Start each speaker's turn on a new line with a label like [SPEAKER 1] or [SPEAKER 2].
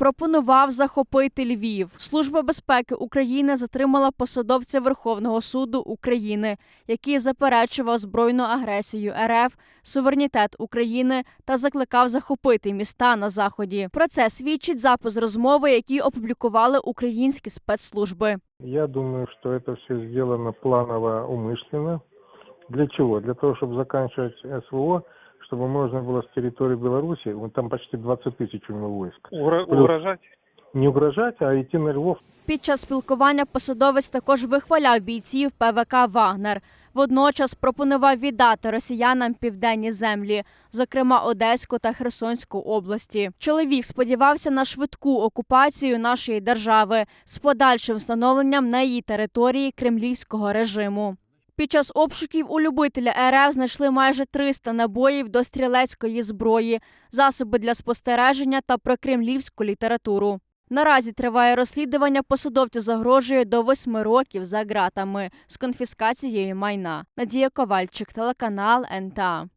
[SPEAKER 1] пропонував захопити Львів. Служба безпеки України затримала посадовця Верховного суду України, який заперечував збройну агресію РФ, суверенітет України та закликав захопити міста на заході. Про це свідчить запис розмови, які опублікували українські спецслужби.
[SPEAKER 2] Я думаю, что это все сделано планово, умышленно. Для чего? Для того, чтобы заканчивать СВО, чтобы можно было с территории Беларуси, вот там почти 20 тысяч у него войск,
[SPEAKER 3] Угро-
[SPEAKER 2] Плюс-
[SPEAKER 3] Угрожать?
[SPEAKER 2] не угрожать, а идти на Львов.
[SPEAKER 1] Під час спілкування посадовець також вихваляв бійців ПВК Вагнер. Водночас пропонував віддати росіянам південні землі, зокрема Одеську та Херсонську області. Чоловік сподівався на швидку окупацію нашої держави з подальшим встановленням на її території кремлівського режиму. Під час обшуків у любителя РФ знайшли майже 300 набоїв до стрілецької зброї, засоби для спостереження та прокремлівську літературу. Наразі триває розслідування. Посадовцю загрожує до восьми років за ґратами з конфіскацією майна. Надія Ковальчик, телеканал НТА.